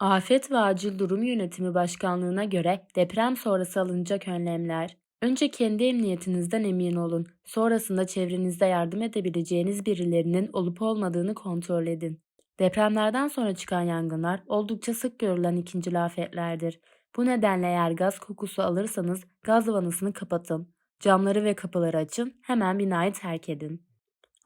Afet ve Acil Durum Yönetimi Başkanlığı'na göre deprem sonrası alınacak önlemler. Önce kendi emniyetinizden emin olun. Sonrasında çevrenizde yardım edebileceğiniz birilerinin olup olmadığını kontrol edin. Depremlerden sonra çıkan yangınlar oldukça sık görülen ikincil afetlerdir. Bu nedenle eğer gaz kokusu alırsanız gaz vanasını kapatın. Camları ve kapıları açın, hemen binayı terk edin.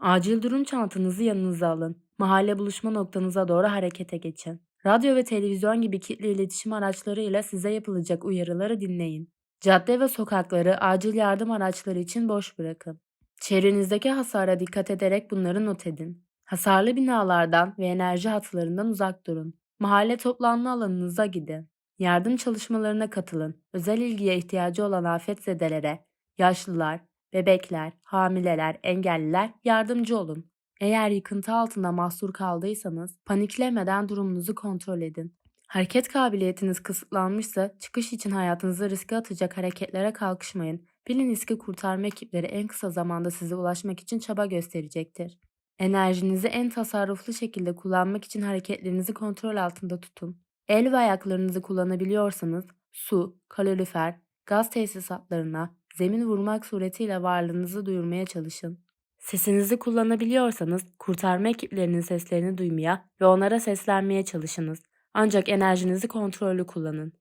Acil durum çantanızı yanınıza alın. Mahalle buluşma noktanıza doğru harekete geçin. Radyo ve televizyon gibi kitle iletişim araçlarıyla size yapılacak uyarıları dinleyin. Cadde ve sokakları acil yardım araçları için boş bırakın. Çevrenizdeki hasara dikkat ederek bunları not edin. Hasarlı binalardan ve enerji hatlarından uzak durun. Mahalle toplanma alanınıza gidin. Yardım çalışmalarına katılın. Özel ilgiye ihtiyacı olan afetzedelere, yaşlılar, bebekler, hamileler, engelliler yardımcı olun. Eğer yıkıntı altında mahsur kaldıysanız paniklemeden durumunuzu kontrol edin. Hareket kabiliyetiniz kısıtlanmışsa çıkış için hayatınızı riske atacak hareketlere kalkışmayın. Bilin riski kurtarma ekipleri en kısa zamanda size ulaşmak için çaba gösterecektir. Enerjinizi en tasarruflu şekilde kullanmak için hareketlerinizi kontrol altında tutun. El ve ayaklarınızı kullanabiliyorsanız su, kalorifer, gaz tesisatlarına, zemin vurmak suretiyle varlığınızı duyurmaya çalışın. Sesinizi kullanabiliyorsanız kurtarma ekiplerinin seslerini duymaya ve onlara seslenmeye çalışınız. Ancak enerjinizi kontrollü kullanın.